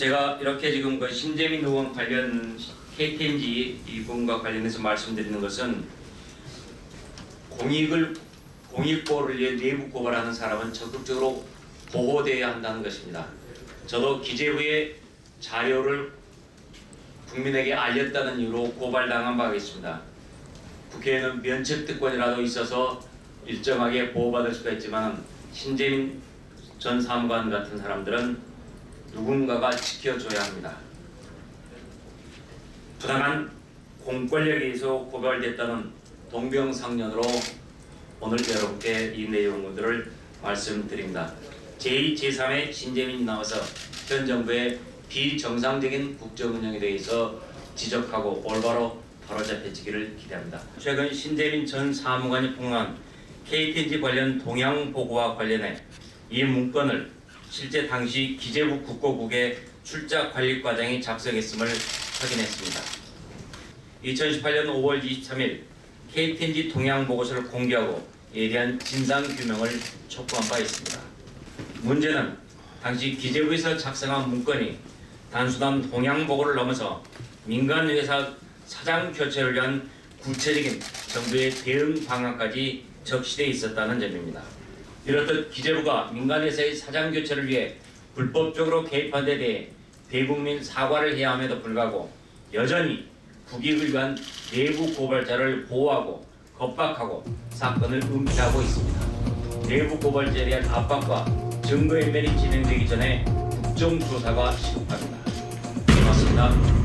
제가 이렇게 지금 그 신재민 의원 관련 KTNG 이분과 관련해서 말씀드리는 것은 공익을 공익보호를 위해 내부 고발하는 사람은 적극적으로 보호되어야 한다는 것입니다. 저도 기재부의 자료를 국민에게 알렸다는 이유로 고발당한 바가 있습니다. 국회에는 면책특권이라도 있어서 일정하게 보호받을 수가 있지만 신재민 전 사무관 같은 사람들은 누군가가 지켜줘야 합니다. 부당한 공권력에 의해서 고발됐다는 동병상련으로 오늘 여러분께 이 내용들을 말씀드립니다. 제2, 제3의 신재민이 나와서 현 정부의 비정상적인 국정 운영에 대해서 지적하고 올바로 바로잡혀지기를 기대합니다. 최근 신재민 전 사무관이 폭로한 KTNG 관련 동향 보고와 관련해 이 문건을 실제 당시 기재부 국고국의 출자 관리 과장이 작성했음을 확인했습니다. 2018년 5월 23일 KTNG 동향 보고서를 공개하고 이에 대한 진상 규명을 촉구한 바 있습니다. 문제는 당시 기재부에서 작성한 문건이 단순한 동향 보고를 넘어서 민간 회사 사장 교체를 위한 구체적인 정부의 대응 방안까지 적시돼 있었다는 점입니다. 이렇듯 기재부가 민간 회사의 사장 교체를 위해 불법적으로 개입한 데 대해 대국민 사과를 해야 함에도 불구하고 여전히 국익을 위한 내부 고발자를 보호하고 겁박하고 사건을 은폐하고 있습니다. 내부 고발자에 대한 압박과 증거인멸이 진행되기 전에 국정조사가 시급합니다. 고맙습니다.